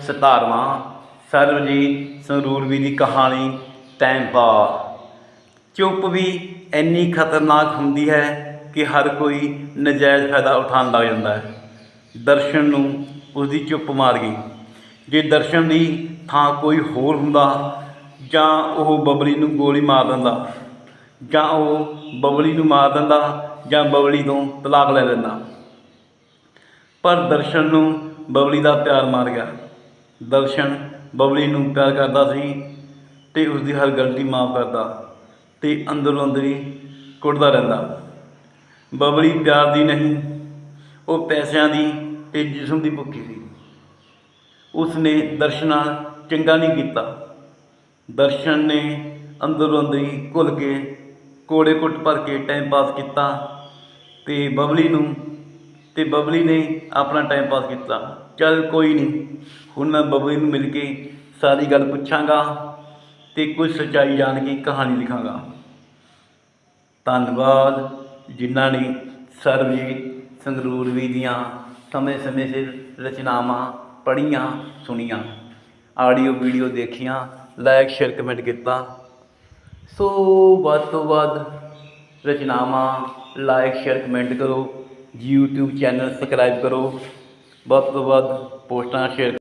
ਸਤਾਰਵਾਂ ਸਰਬਜੀਤ ਸੰਗਰੂਰਵੀ ਦੀ ਕਹਾਣੀ ਟਾਈਮ ਪਾ ਚੁੱਪ ਵੀ ਇੰਨੀ ਖਤਰਨਾਕ ਹੁੰਦੀ ਹੈ ਕਿ ਹਰ ਕੋਈ ਨਜਾਇਜ਼ ਫਾਇਦਾ ਉਠਾਉਣ ਲੱਗ ਜਾਂਦਾ ਹੈ। ਦਰਸ਼ਨ ਨੂੰ ਉਸਦੀ ਚੁੱਪ ਮਾਰ ਗਈ। ਜੇ ਦਰਸ਼ਨ ਦੀ ਥਾਂ ਕੋਈ ਹੋਰ ਹੁੰਦਾ ਜਾਂ ਉਹ ਬਬਲੀ ਨੂੰ ਗੋਲੀ ਮਾਰ ਦਿੰਦਾ, ਜਾਂ ਉਹ ਬਬਲੀ ਨੂੰ ਮਾਰ ਦਿੰਦਾ ਜਾਂ ਬਬਲੀ ਤੋਂ ਤਲਾਕ ਲੈ ਲੈਂਦਾ। ਪਰ ਦਰਸ਼ਨ ਨੂੰ ਬਬਲੀ ਦਾ ਪਿਆਰ ਮਾਰ ਗਿਆ। ਦਰਸ਼ਨ ਬਬਲੀ ਨੂੰ ਪਿਆਰ ਕਰਦਾ ਸੀ ਤੇ ਉਸ ਦੀ ਹਰ ਗਲਤੀ ਮਾਫ ਕਰਦਾ ਤੇ ਅੰਦਰੋਂ ਅੰਦਰੀ ਕੁੱਟਦਾ ਰਹਿੰਦਾ। ਬਬਲੀ ਪਿਆਰ ਦੀ ਨਹੀਂ, ਉਹ ਪੈਸਿਆਂ ਦੀ ਤੇ ਜਿਸਮ ਦੀ ਭੁੱਖੀ ਸੀ। ਉਸ ਨੇ ਦਰਸ਼ਨ ਨਾਲ ਚੰਗਾ ਨਹੀਂ ਕੀਤਾ। ਦਰਸ਼ਨ ਨੇ ਅੰਦਰੋਂ ਅੰਦਰੀ ਘੁਲ ਕੇ, ਕੋੜੇ ਕੁੱਟ ਭਰ ਕੇ ਟਾਈਮ ਪਾਸ ਕੀਤਾ ਤੇ ਬਬਲੀ ਨੂੰ ਤੇ ਬਬਲੀ ਨੇ ਆਪਣਾ ਟਾਈਮ ਪਾਸ ਕੀਤਾ। ਚੱਲ ਕੋਈ ਨਹੀਂ ਹੁਣ ਮੈਂ ਬਬਲੀ ਨੂੰ ਮਿਲ ਕੇ ਸਾਰੀ ਗੱਲ ਪੁੱਛਾਂਗਾ ਤੇ ਕੁਝ ਸੱਚਾਈ ਜਾਣ ਕੇ ਕਹਾਣੀ ਲਿਖਾਂਗਾ। ਧੰਨਵਾਦ ਜਿਨ੍ਹਾਂ ਨੇ ਸਰਬਜੀਤ ਸੰਗਰੂਰਵੀ ਦੀਆਂ ਸਮੇਂ-ਸਮੇਂ ਸਿਰ ਰਚਨਾਵਾਂ ਪੜ੍ਹੀਆਂ, ਸੁਣੀਆਂ। ਆਡੀਓ, ਵੀਡੀਓ ਦੇਖੀਆਂ ਲਾਇਕ ਸ਼ੇਅਰ ਕਮੈਂਟ ਕੀਤਾ। ਸੋ ਵੱਧ ਤੋਂ ਵੱਧ ਰਚਨਾਵਾਂ ਲਾਇਕ ਸ਼ੇਅਰ ਕਮੈਂਟ ਕਰੋ। YouTube ਚੈਨਲ ਸਬਸਕ੍ਰਾਈਬ ਕਰੋ। ਵੱਧ ਤੋਂ ਵੱਧ ਪੋਸਟਾਂ ਸ਼ੇਅਰ